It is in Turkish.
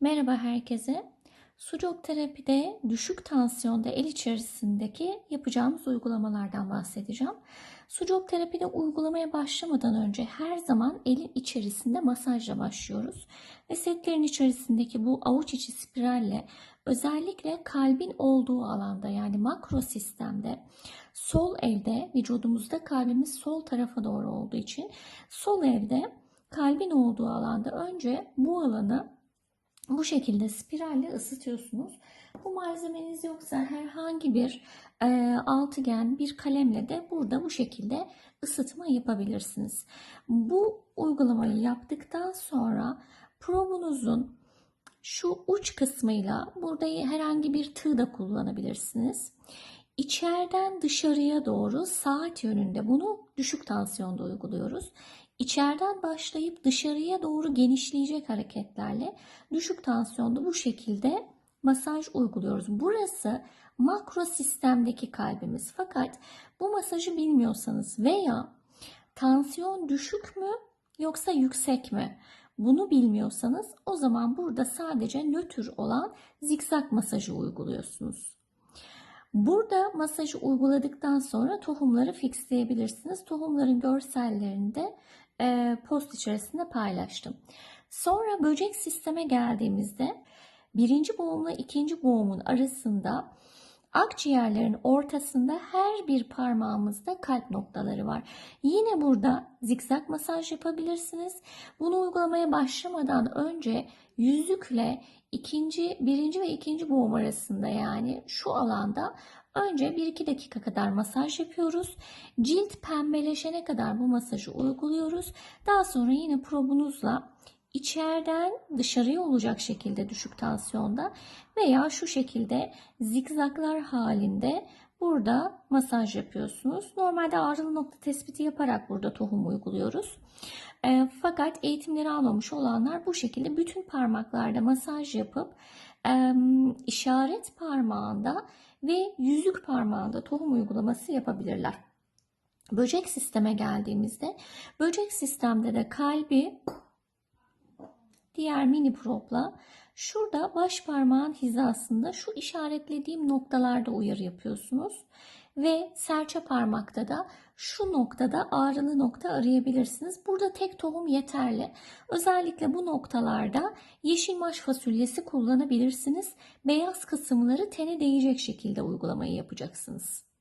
Merhaba herkese. Sucuk terapide düşük tansiyonda el içerisindeki yapacağımız uygulamalardan bahsedeceğim. Sucuk terapide uygulamaya başlamadan önce her zaman elin içerisinde masajla başlıyoruz. Ve setlerin içerisindeki bu avuç içi spiralle özellikle kalbin olduğu alanda yani makro sistemde sol elde vücudumuzda kalbimiz sol tarafa doğru olduğu için sol elde kalbin olduğu alanda önce bu alanı bu şekilde spiralle ısıtıyorsunuz. Bu malzemeniz yoksa herhangi bir e, altıgen bir kalemle de burada bu şekilde ısıtma yapabilirsiniz. Bu uygulamayı yaptıktan sonra probunuzun şu uç kısmıyla burada herhangi bir tığ da kullanabilirsiniz. İçeriden dışarıya doğru saat yönünde bunu düşük tansiyonda uyguluyoruz. İçeriden başlayıp dışarıya doğru genişleyecek hareketlerle düşük tansiyonda bu şekilde masaj uyguluyoruz. Burası makro sistemdeki kalbimiz. Fakat bu masajı bilmiyorsanız veya tansiyon düşük mü yoksa yüksek mi? Bunu bilmiyorsanız o zaman burada sadece nötr olan zikzak masajı uyguluyorsunuz. Burada masajı uyguladıktan sonra tohumları fixleyebilirsiniz. Tohumların görsellerini de e, post içerisinde paylaştım. Sonra böcek sisteme geldiğimizde birinci boğumla ikinci boğumun arasında akciğerlerin ortasında her bir parmağımızda kalp noktaları var. Yine burada zikzak masaj yapabilirsiniz. Bunu uygulamaya başlamadan önce yüzükle ikinci, birinci ve ikinci boğum arasında yani şu alanda önce 1-2 dakika kadar masaj yapıyoruz. Cilt pembeleşene kadar bu masajı uyguluyoruz. Daha sonra yine probunuzla içeriden dışarıya olacak şekilde düşük tansiyonda veya şu şekilde zikzaklar halinde burada masaj yapıyorsunuz. Normalde ağrılı nokta tespiti yaparak burada tohum uyguluyoruz. E, fakat eğitimleri almamış olanlar bu şekilde bütün parmaklarda masaj yapıp e, işaret parmağında ve yüzük parmağında tohum uygulaması yapabilirler. Böcek sisteme geldiğimizde böcek sistemde de kalbi diğer mini propla şurada baş parmağın hizasında şu işaretlediğim noktalarda uyarı yapıyorsunuz. Ve serçe parmakta da şu noktada ağrılı nokta arayabilirsiniz. Burada tek tohum yeterli. Özellikle bu noktalarda yeşil maş fasulyesi kullanabilirsiniz. Beyaz kısımları tene değecek şekilde uygulamayı yapacaksınız.